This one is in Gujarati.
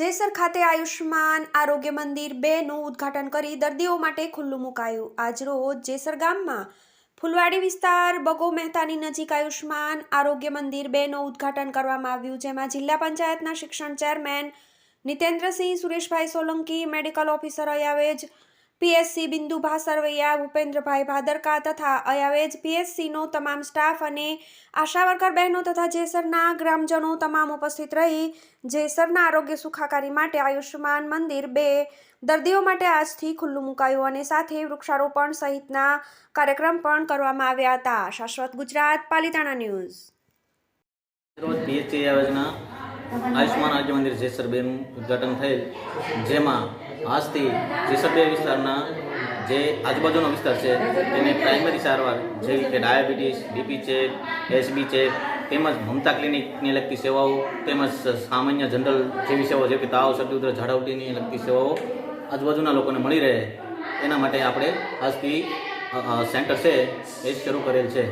જેસર ખાતે આયુષ્માન આરોગ્ય મંદિર બેનું ઉદ્ઘાટન કરી દર્દીઓ માટે ખુલ્લું મુકાયું. આજરોજ જેસર ગામમાં ફુલવાડી વિસ્તાર બગો મહેતાની નજીક આયુષ્માન આરોગ્ય મંદિર બેનું ઉદ્ઘાટન કરવામાં આવ્યું, જેમાં જિલ્લા પંચાયતના શિક્ષણ chairman Nitendrasinh, Sureshbhai Solanki, medical officer Ayavej PSC Bindubha Sarvaiya Bhupendrabhai Bhadarka તથા અયાવેજ પીએસસીનો તમામ સ્ટાફ અને આશા વર્કર બહેનો તથા જેસરના ગ્રામજનો તમામ ઉપસ્થિત રહી જેસરના આરોગ્ય સુખાકારી માટે આયુષ્માન મંદિર બે દર્દીઓ માટે આજથી ખુલ્લું મુકાયું અને સાથે વૃક્ષારોપણ સહિતના કાર્યક્રમ પણ કરવામાં આવ્યા હતા. શાશ્વત ગુજરાત, પાલિતાણા ન્યૂઝ. રોજ આરોગ્ય મંદિર જેસર બેનું ઉદઘાટન થયેલ, જેમાં આજથી જેસર બે વિસ્તારના જે આજુબાજુનો વિસ્તાર છે તેને પ્રાઇમરી સારવાર જેવી કે diabetes, BP check SB check તેમજ મમતા ક્લિનિકને લગતી સેવાઓ, તેમજ સામાન્ય જનરલ જેવી સેવાઓ જેવી કે તાવ, શરદી ઉધર ઝાડા ઉલટીની લગતી સેવાઓ આજુબાજુના લોકોને મળી રહે. એના માટે આપણે આજથી સેન્ટર છે, એ શરૂ કરેલ છે.